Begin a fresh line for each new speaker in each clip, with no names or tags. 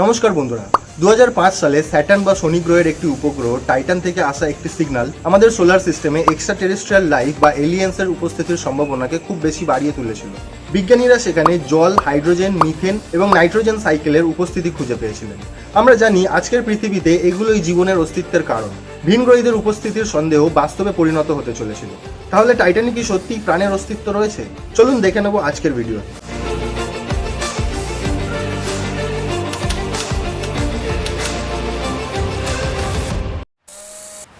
নমস্কার বন্ধুরা। দু হাজার পাঁচ সালে স্যাটার্ন বা শনি গ্রহের একটি উপগ্রহ টাইটান থেকে আসা একটি সিগন্যাল আমাদের সোলার সিস্টেমে এক্সট্রা টেরেস্ট্রিয়াল লাইফ বা এলিয়েন্সের উপস্থিতির সম্ভাবনাকে খুব বেশি বাড়িয়ে তুলেছিল। বিজ্ঞানীরা সেখানে জল, হাইড্রোজেন, মিথেন এবং নাইট্রোজেন সাইকেলের উপস্থিতি খুঁজে পেয়েছিলেন। আমরা জানি আজকের পৃথিবীতে এগুলোই জীবনের অস্তিত্বের কারণ। ভিনগ্রহীদের উপস্থিতির সন্দেহ বাস্তবে পরিণত হতে চলেছিল। তাহলে টাইটানে কি সত্যিই প্রাণের অস্তিত্ব রয়েছে? চলুন দেখে নেব আজকের ভিডিও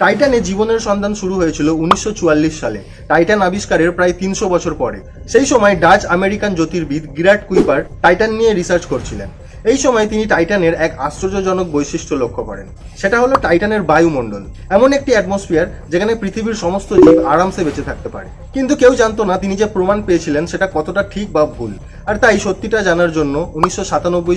টাইটানে জীবনের সন্ধান শুরু হয়েছিল উনিশশো চুয়াল্লিশ সালে। টাইটান আবিষ্কারের প্রায় তিনশো বছর পরে। সেই সময় ডাচ আমেরিকান জ্যোতির্বিদ গিরাট কুইপার টাইটান নিয়ে রিসার্চ করছিলেন। এই সময় তিনি টাইটানের এক আশ্চর্যজনক বৈশিষ্ট্য লক্ষ্য করেন। সেটা হলো টাইটানের বায়ুমণ্ডল। এমন একটি অ্যাটমসফিয়ার যেখানে পৃথিবীর সমস্ত জীব আরামসে বেঁচে থাকতে পারে। কিন্তু কেউ জানতো না তিনি যে প্রমাণ পেয়েছিলেন সেটা কতটা ঠিক বা ভুল। আর তাই সত্যিটা জানার জন্য উনিশশো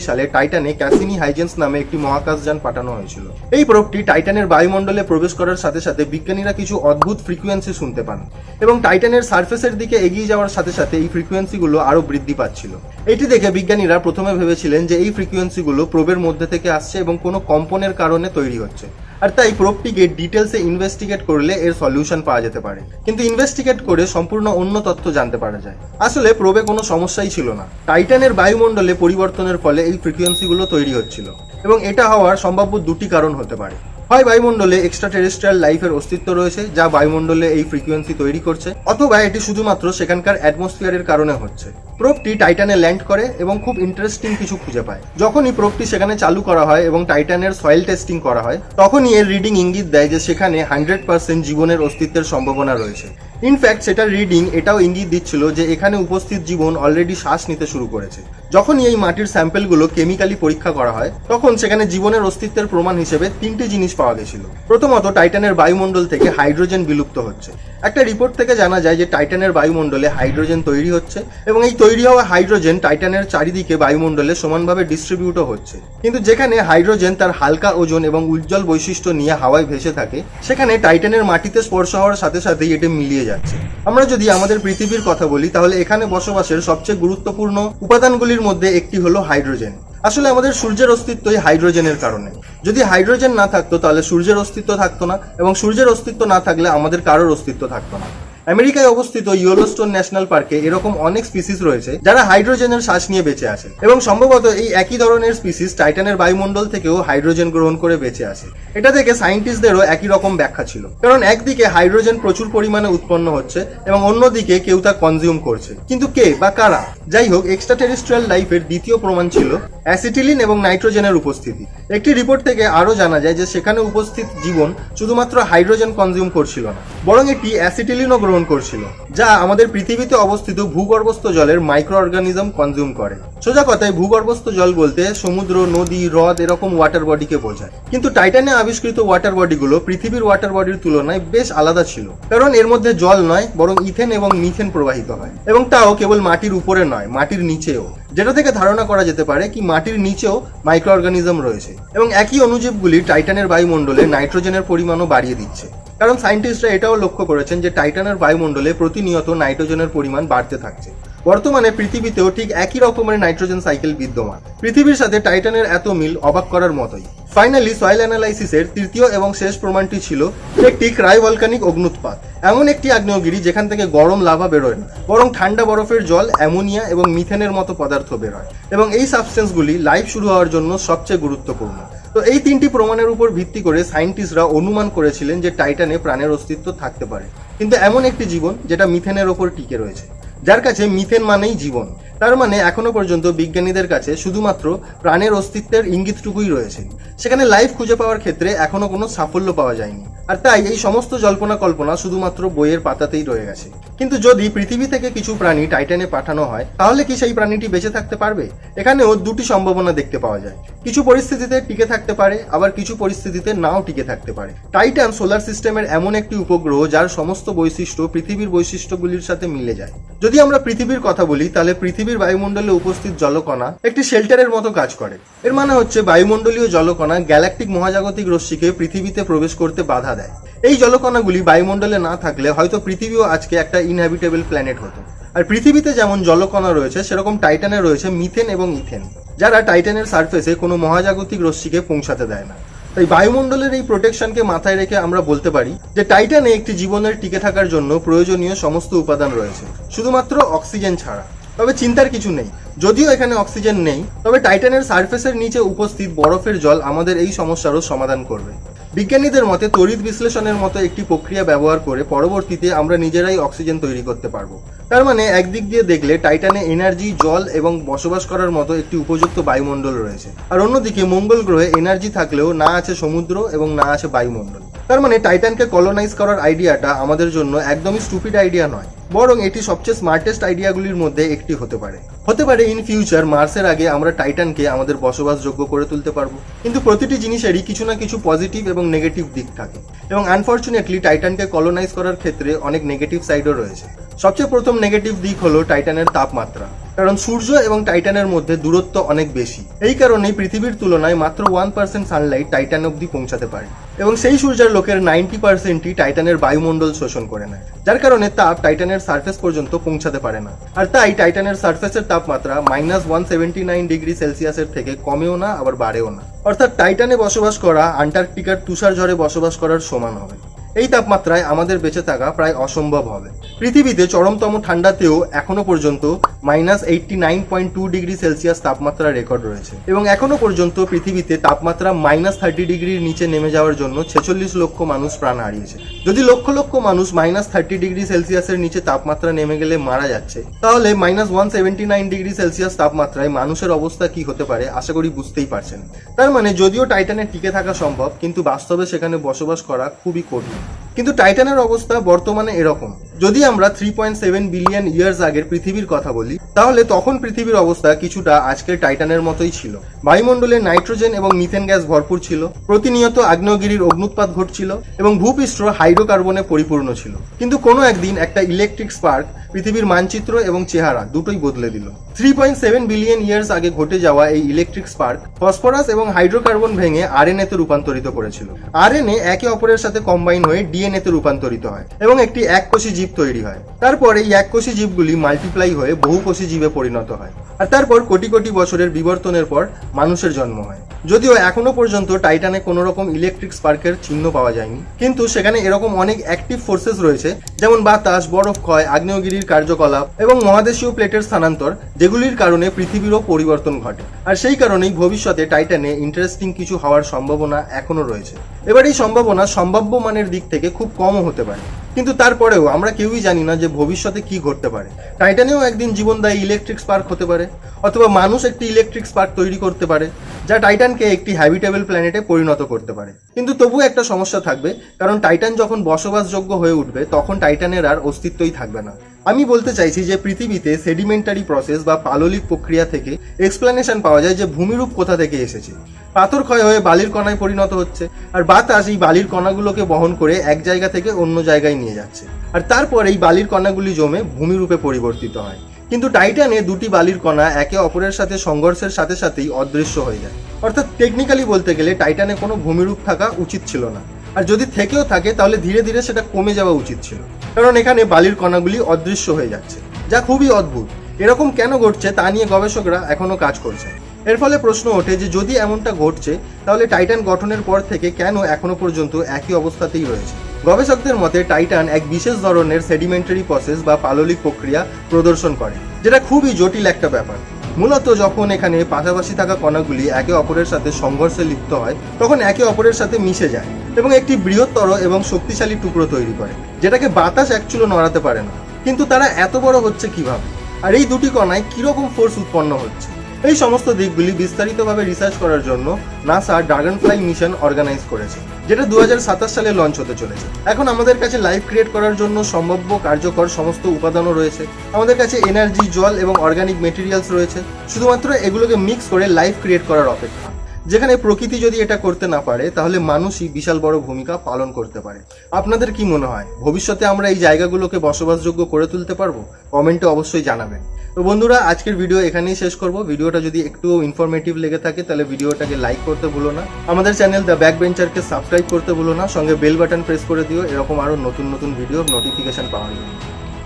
সালে টাইটানে ক্যাসিনি হাইজেন্স নামে একটি মহাকাশযান পাঠানো হয়েছিল। এই প্রোবটি টাইটানের বায়ুমণ্ডলে প্রবেশ করার সাথে সাথে বিজ্ঞানীরা কিছু অদ্ভুত ফ্রিকুয়েন্সি শুনতে পান এবং টাইটানের সার্ফেসের দিকে এগিয়ে যাওয়ার সাথে সাথে এই ফ্রিকোয়েন্সিগুলো আরও বৃদ্ধি পাচ্ছিল। এটি দেখে বিজ্ঞানীরা প্রথমে ভেবেছিলেন যে এই ফ্রিকোয়েন্সিগুলো প্রোবের মধ্যে থেকে আসছে এবং কোনো কম্পনের কারণে তৈরি হচ্ছে। আর তাই প্রোবটিকে ডিটেলসে ইনভেস্টিগেট করলে এর সলিউশন পাওয়া যেতে পারে। কিন্তু ইনভেস্টিগেট করে সম্পূর্ণ অন্য তথ্য জানতে পারা যায়। আসলে প্রোবে কোনো সমস্যাই ছিল না। টাইটানের বায়ুমণ্ডলে পরিবর্তনের ফলে এই ফ্রিকুয়েন্সিগুলো তৈরি হচ্ছিল। এবং এটা হওয়ার সম্ভাব্য দুটি কারণ হতে পারে। হয় বায়ুমণ্ডলে এক্সট্রা টেরেস্ট্রিয়াল লাইফের অস্তিত্ব রয়েছে, যা বায়ুমণ্ডলে এই ফ্রিকোয়েন্সি তৈরি করছে। অথবা এটি শুধুমাত্র সেখানকার অ্যাটমসফিয়ারের কারণে হচ্ছে। প্রোপটি টাইটানে ল্যান্ড করে এবং খুব ইন্টারেস্টিং কিছু খুঁজে পায়। যখনই প্রোপটি সেখানে চালু করা হয় এবং টাইটানের সয়েল টেস্টিং করা হয়, তখনই এর রিডিং ইঙ্গিত দেয় যে সেখানে হান্ড্রেড পার্সেন্ট জীবনের অস্তিত্বের সম্ভাবনা রয়েছে। ইনফ্যাক্ট সেটার রিডিং এটাও ইঙ্গিত দিচ্ছিল যে এখানে উপস্থিত জীবন অলরেডি শ্বাস নিতে শুরু করেছে। যখনই এই মাটির স্যাম্পেলগুলো কেমিক্যালি পরীক্ষা করা হয়, তখন সেখানে জীবনের অস্তিত্বের প্রমাণ হিসেবে তিনটি জিনিস পাওয়া গেছিল। প্রথমত, টাইটানের বায়ুমণ্ডল থেকে হাইড্রোজেন বিলুপ্ত হচ্ছে। একটা রিপোর্ট থেকে জানা যায় যে টাইটানের বায়ুমণ্ডলে হাইড্রোজেন তৈরি হচ্ছে এবং এই তৈরি হওয়া হাইড্রোজেন টাইটানের চারিদিকে বায়ুমণ্ডলে সমানভাবে ডিস্ট্রিবিউটও হচ্ছে। কিন্তু যেখানে হাইড্রোজেন তার হালকা ওজন এবং উজ্জ্বল বৈশিষ্ট্য নিয়ে হাওয়ায় ভেসে থাকে, সেখানে টাইটানের মাটিতে স্পর্শ হওয়ার সাথে সাথেই এটি মিলিয়ে যাচ্ছে। আমরা যদি আমাদের পৃথিবীর কথা বলি, তাহলে এখানে বসবাসের সবচেয়ে গুরুত্বপূর্ণ উপাদানগুলির মধ্যে একটি হলো হাইড্রোজেন। আসলে আমাদের সূর্যের অস্তিত্বই হাইড্রোজেনের কারণে। যদি হাইড্রোজেন না থাকতো, তাহলে সূর্যের অস্তিত্ব থাকতো না, এবং সূর্যের অস্তিত্ব না থাকলে আমাদের কারোর অস্তিত্ব থাকতো না। আমেরিকায় অবস্থিত ইয়েলোস্টোন ন্যাশনাল পার্কে এরকম অনেক স্পিসিস রয়েছে যারা হাইড্রোজেনের শ্বাস নিয়ে বেঁচে আছে। এবং সম্ভবত এই একই ধরনের স্পিসিস টাইটানের বায়ুমণ্ডল থেকেও হাইড্রোজেন গ্রহণ করে বেঁচে আছে। এটা থেকে সায়েন্টিস্টদেরও একই রকম ব্যাখ্যা ছিল। কারণ একদিকে হাইড্রোজেন প্রচুর পরিমাণে উৎপন্ন হচ্ছে এবং অন্যদিকে কেউ তা কনজিউম করছে। কিন্তু কে বা কারা? যাই হোক এক্সট্রা টেরিস্ট্রিয়াল লাইফের দ্বিতীয় প্রমাণ ছিল অ্যাসিটিলিন এবং নাইট্রোজেনের উপস্থিতি। একটি রিপোর্ট থেকে আরও জানা যায় যে সেখানে উপস্থিত জীবন শুধুমাত্র হাইড্রোজেন কনজিউম করছিল না, বরং এটি অ্যাসিটিলিনও গ্রহণ করছিল, যা আমাদের পৃথিবীতে অবস্থিত ভূগর্ভস্থ জলের মাইক্রো অর্গানিজম কনজিউম করে। সোজা কথায় ভূগর্ভস্থ জল বলতে সমুদ্র, নদী, হ্রদ এরকম ওয়াটার বডিকে বোঝায়। কিন্তু টাইটানে আবিষ্কৃত ওয়াটার বডিগুলো পৃথিবীর ওয়াটার বডির তুলনায় বেশ আলাদা ছিল। কারণ এর মধ্যে জল নয়, বরং ইথেন এবং মিথেন প্রবাহিত হয়। এবং তাও কেবল মাটির উপরে নয়, মাটির নিচেও। যেটা থেকে ধারণা করা যেতে পারে কি মাটির নিচেও মাইক্রো অর্গানিজম রয়েছে। এবং একই অণুজীবগুলি টাইটানের বায়ুমণ্ডলে নাইট্রোজেনের পরিমাণও বাড়িয়ে দিচ্ছে। কারণ সায়েন্টিস্টরা এটাও লক্ষ্য করেছেন যে টাইটানের বায়ুমণ্ডলে প্রতিনিয়ত নাইট্রোজেনের পরিমাণ বাড়তে থাকছে। বর্তমানে পৃথিবীতেও ঠিক একই রকমের নাইট্রোজেন সাইকেল বিদ্যমান। পৃথিবীর সাথে টাইটানের এত মিল অবাক করার মতোই। ফাইনালি, সয়েল অ্যানালাইসিসের তৃতীয় এবং শেষ প্রমাণটি ছিল একটি ক্রাইভলকানিক অগ্নুৎপাত। এমন একটি আগ্নেয়গিরি যেখান থেকে গরম লাভা বেরোয় না, বরং ঠান্ডা বরফের জল, অ্যামোনিয়া এবং মিথেনের মতো পদার্থ বেরোয়। এবং এই সাবস্টেন্সগুলি লাইফ শুরু হওয়ার জন্য সবচেয়ে গুরুত্বপূর্ণ। তো এই তিনটি প্রমাণের উপর ভিত্তি করে সায়েন্টিস্টরা অনুমান করেছিলেন যে টাইটানে প্রাণের অস্তিত্ব থাকতে পারে। কিন্তু এমন একটি জীবন যেটা মিথেনের ওপর টিকে রয়েছে। যার কাছে মিথেন মানেই জীবন। তার মানে এখনও পর্যন্ত বিজ্ঞানীদের কাছে শুধুমাত্র প্রাণের অস্তিত্বের ইঙ্গিতটুকুই রয়েছে। সেখানে লাইফ খুঁজে পাওয়ার ক্ষেত্রে এখনও কোনো সাফল্য পাওয়া যায়নি। আর তাই এই সমস্ত জল্পনা কল্পনা শুধুমাত্র বইয়ের পাতাতেই রয়ে গেছে। কিন্তু যদি পৃথিবী থেকে কিছু প্রাণী টাইটানে পাঠানো হয়, তাহলে কি সেই প্রাণীটি বেঁচে থাকতে পারবে? এখানেও দুটি সম্ভাবনা দেখতে পাওয়া যায়। কিছু পরিস্থিতিতে টিকে থাকতে পারে, আবার কিছু পরিস্থিতিতে নাও টিকে থাকতে পারে। টাইটান সোলার সিস্টেমের এমন একটি উপগ্রহ যার সমস্ত বৈশিষ্ট্য পৃথিবীর বৈশিষ্ট্যগুলির সাথে মিলে যায়। যদি আমরা পৃথিবীর কথা বলি, তাহলে পৃথিবীর বায়ুমণ্ডলে উপস্থিত জলকণা একটি শেল্টারের মতো কাজ করে। এর মানে হচ্ছে বায়ুমণ্ডলীয় জলকণা গ্যালাকটিক মহাজাগতিক রশ্মিকে পৃথিবীতে প্রবেশ করতে বাধা দেয়। এই জলকণাগুলি বায়ুমণ্ডলে না থাকলে হয়তো পৃথিবীও আজকে একটা ইনহ্যাবিটেবল প্ল্যানেট হতো। আর পৃথিবীতে যেমন জলকণা রয়েছে, সেরকম টাইটানে রয়েছে মিথেন এবং ইথেন যারা টাইটানের সারফেসে কোনো মহাজাগতিক রশ্মিকে পৌঁছাতে দেয় না। তাই বায়ুমণ্ডলের এই প্রোটেকশনকে মাথায় রেখে আমরা বলতে পারি যে টাইটানে একটি জীবনের টিকে থাকার জন্য প্রয়োজনীয় সমস্ত উপাদান রয়েছে, শুধুমাত্র অক্সিজেন ছাড়া। তবে চিন্তার কিছু নেই। যদিও এখানে অক্সিজেন নেই, তবে টাইটানের সারফেসের নিচে উপস্থিত বরফের জল আমাদের এই সমস্যারও সমাধান করবে। বিজ্ঞানীদের মতে, তড়িৎ বিশ্লেষণের মতো একটি প্রক্রিয়া ব্যবহার করে পরবর্তীতে আমরা নিজেরাই অক্সিজেন তৈরি করতে পারব। তার মানে একদিক দিয়ে দেখলে টাইটানে এনার্জি, জল এবং বসবাস করার মতো একটি উপযুক্ত বায়ুমণ্ডল রয়েছে। আর অন্যদিকে, মঙ্গল গ্রহে এনার্জি থাকলেও না আছে সমুদ্র এবং না আছে বায়ুমণ্ডল। তার মানে টাইটানকে কলোনাইজ করার আইডিয়াটা আমাদের জন্য একদমই স্টুপিড আইডিয়া নয়। বরং এটি সবচেয়ে স্মার্টেস্ট আইডিয়াগুলির মধ্যে একটি হতে পারে। হতে পারে ইন ফিউচার মার্সের আগে আমরা টাইটানকে আমাদের বসবাসযোগ্য করে তুলতে পারব। কিন্তু প্রতিটি জিনিসেরই কিছু না কিছু পজিটিভ এবং নেগেটিভ দিক থাকে। এবং আনফর্চুনেটলি টাইটানকে কলোনাইজ করার ক্ষেত্রে অনেক নেগেটিভ সাইডও রয়েছে। সবচেয়ে প্রথম নেগেটিভ দিক হলো টাইটানের তাপমাত্রা। কারণ সূর্য এবং টাইটানের মধ্যে দূরত্ব অনেক বেশি। এই কারণেই পৃথিবীর তুলনায় মাত্র ওয়ান পার্সেন্ট সানলাইট টাইটান অব্দি পৌঁছাতে পারে। এবং সেই সূর্যের লোকের নাইনটি পার্সেন্টই টাইটানের বায়ুমণ্ডল শোষণ করে নেয়। যার কারণে তাপ টাইটানের সার্ফেস পর্যন্ত পৌঁছাতে পারে না। আর তাই টাইটানের সার্ফেসের তাপমাত্রা minus one seventy nine degree সেলসিয়াসের থেকে কমেও না, আবার বাড়েও না। অর্থাৎ টাইটানে বসবাস করা আন্টার্কটিকার তুষার ঝড়ে বসবাস করার সমান হবে। এই তাপমাত্রায় আমাদের বেঁচে থাকা প্রায় অসম্ভব হবে। পৃথিবীতে চরমতম ঠান্ডাতেও এখনও পর্যন্ত minus eighty nine point two degree Celsius তাপমাত্রা রেকর্ড রয়েছে। এবং এখনও পর্যন্ত পৃথিবীতে তাপমাত্রা মাইনাস থার্টি ডিগ্রির নিচে নেমে যাওয়ার জন্য ছেচল্লিশ লক্ষ মানুষ প্রাণ হারিয়েছে। যদি লক্ষ লক্ষ মানুষ মাইনাস থার্টি ডিগ্রি সেলসিয়াসের নিচে তাপমাত্রা নেমে গেলে মারা যাচ্ছে, তাহলে minus one seventy nine degree Celsius তাপমাত্রায় মানুষের অবস্থা কি হতে পারে আশা করি বুঝতেই পারছেন। তার মানে যদিও টাইটানে টিকে থাকা সম্ভব, কিন্তু বাস্তবে সেখানে বসবাস করা খুবই কঠিন। কিন্তু টাইটানের অবস্থা বর্তমানে এরকম। যদি আমরা three point seven billion years আগের পৃথিবীর কথা বলি, তাহলে তখন পৃথিবীর অবস্থা কিছুটা আজকের টাইটানের মতোই ছিল। বায়ুমণ্ডলে নাইট্রোজেন এবং মিথেন গ্যাস ভরপুর ছিল, প্রতিনিয়ত আগ্নেয়গিরির অগ্নুৎপাত ঘটছিল এবং ভূপৃষ্ঠ হাইড্রোকার্বনে পরিপূর্ণ ছিল। কিন্তু কোনো একদিন একটা ইলেকট্রিক স্পার্ক পৃথিবীর মানচিত্র এবং চেহারা দুটোই বদলে দিল। Three point seven billion years আগে ঘটে যাওয়া এই ইলেকট্রিক স্পার্ক ফসফরাস এবং হাইড্রোকার্বন ভেঙে আরএনএ তে রূপান্তরিত করেছিল। আরএনএ একে অপরের সাথে কম্বাইন হয়ে ডিএনএ তে রূপান্তরিত হয় এবং একটি এককোষী জীব তৈরি হয়। তারপর এই এককোষী জীবগুলি মাল্টিপ্লাই হয়ে বহুকোষী জীবে পরিণত হয়। আর তারপর কোটি কোটি বছরের বিবর্তনের পর মানুষের জন্ম হয়। যদিও এখনও পর্যন্ত টাইটানে কোনো রকম ইলেকট্রিক স্পার্কের চিহ্ন পাওয়া যায়নি। কিন্তু সেখানে এরকম অনেক অ্যাক্টিভ ফোর্সেস রয়েছে, যেমন বাতাস বরফ ক্ষয় আগ্নেয়গিরির কার্যকলাপ এবং মহাদেশীয় প্লেটের স্থানান্তর যেগুলির কারণে পৃথিবীরও পরিবর্তন ঘটে। আর সেই কারণেই ভবিষ্যতে টাইটানে ইন্টারেস্টিং কিছু হওয়ার সম্ভাবনা এখনও রয়েছে। এবার এই সম্ভাবনা সম্ভাব্য মানের দিক থেকে খুব কমও হতে পারে। কিন্তু তারপরেও আমরা কেউই জানি না যে ভবিষ্যতে কি ঘটতে পারে। টাইটানেও একদিন জীবনদায়ী ইলেকট্রিক স্পার্ক হতে পারে, অথবা মানুষ একটি ইলেকট্রিক স্পার্ক তৈরি করতে পারে, যা টাইটানকে একটি হ্যাবিটেবল প্ল্যানেটে পরিণত করতে পারে। কিন্তু তবুও একটা সমস্যা থাকবে, কারণ টাইটান যখন বসবাসযোগ্য হয়ে উঠবে, তখন টাইটানের আর অস্তিত্বই থাকবে না। আমি বলতে চাইছি যে পৃথিবীতে সেডিমেন্টারি প্রসেস বা পাললিক প্রক্রিয়া থেকে এক্সপ্লেনেশন পাওয়া যায় যে ভূমিরূপ কোথা থেকে এসেছে। পাথর ক্ষয় হয়ে বালির কণায় পরিণত হচ্ছে, আর বাতাস এই বালির কণাগুলোকে বহন করে এক জায়গা থেকে অন্য জায়গায় নিয়ে যাচ্ছে। আর তারপর এই বালির কণাগুলি জমে ভূমিরূপে পরিবর্তিত হয়। কিন্তু টাইটানে দুটি বালির কণা একে অপরের সাথে সংঘর্ষের সাথে সাথেই অদৃশ্য হয়ে যায়। অর্থাৎ টেকনিক্যালি বলতে গেলে টাইটানে কোনো ভূমিরূপ থাকা উচিত ছিল না। আর যদি থেকেও থাকে, তাহলে ধীরে ধীরে সেটা কমে যাওয়া উচিত ছিল। কারণ এখানে বালির কণাগুলি অদৃশ্য হয়ে যাচ্ছে, যা খুবই অদ্ভুত। এরকম কেন ঘটছে তা নিয়ে গবেষকরা এখনও কাজ করছেন। এর ফলে প্রশ্ন ওঠে যে যদি এমনটা ঘটছে, তাহলে টাইটান গঠনের পর থেকে কেন এখনও পর্যন্ত একই অবস্থাতেই রয়েছে? গবেষকদের মতে, টাইটান এক বিশেষ ধরনের সেডিমেন্টারি প্রসেস বা পাললিক প্রক্রিয়া প্রদর্শন করে, যেটা খুবই জটিল একটা ব্যাপার। মূলত যখন এখানে পাশাপাশি থাকা কণাগুলি একে অপরের সাথে সংঘর্ষে লিপ্ত হয়, তখন একে অপরের সাথে মিশে যায়। এবং একটি বৃহত্তর এবং শক্তিশালী টুকরো তৈরি করে, যেটাকে বাতাস একচুলো নড়াতে পারে না। কিন্তু তারা এত বড় হচ্ছে কীভাবে? আর এই দুটি কণায় কীরকম ফোর্স উৎপন্ন হচ্ছে? এই সমস্ত দিকগুলি বিস্তারিতভাবে রিসার্চ করার জন্য NASA Dragonfly mission organise করেছে, যেটা দু হাজার সাতাশ সালে লঞ্চ হতে চলেছে। এখন আমাদের কাছে লাইফ ক্রিয়েট করার জন্য সম্ভাব্য কার্যকর সমস্ত উপাদানও রয়েছে। আমাদের কাছে এনার্জি জল এবং অর্গানিক মেটেরিয়ালস রয়েছে। শুধুমাত্র এগুলোকে মিক্স করে লাইফ ক্রিয়েট করার অপেক্ষা। যেখানে প্রকৃতি যদি এটা করতে না পারে, তাহলে মানুষই বিশাল বড় ভূমিকা পালন করতে পারে। আপনাদের কি মনে হয়? ভবিষ্যতে আমরা এই জায়গাগুলোকে বসবাসযোগ্য করে তুলতে পারব? কমেন্টে অবশ্যই জানাবেন। তো বন্ধুরা, আজকের ভিডিও এখানেই শেষ করব। ভিডিওটা যদি একটু ইনফরমেটিভ লেগে থাকে, তাহলে ভিডিওটাকে লাইক করতে ভুলো না। আমাদের চ্যানেল দ্য ব্যাক বেঞ্চারকে সাবস্ক্রাইব করতে ভুলো না। সঙ্গে বেল বাটন প্রেস করে দিও। এরকম আরও নতুন নতুন ভিডিওর নোটিফিকেশন পাওয়ার জন্য।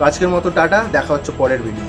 আজকের মতো টাটা। দেখা হচ্ছে পরের ভিডিও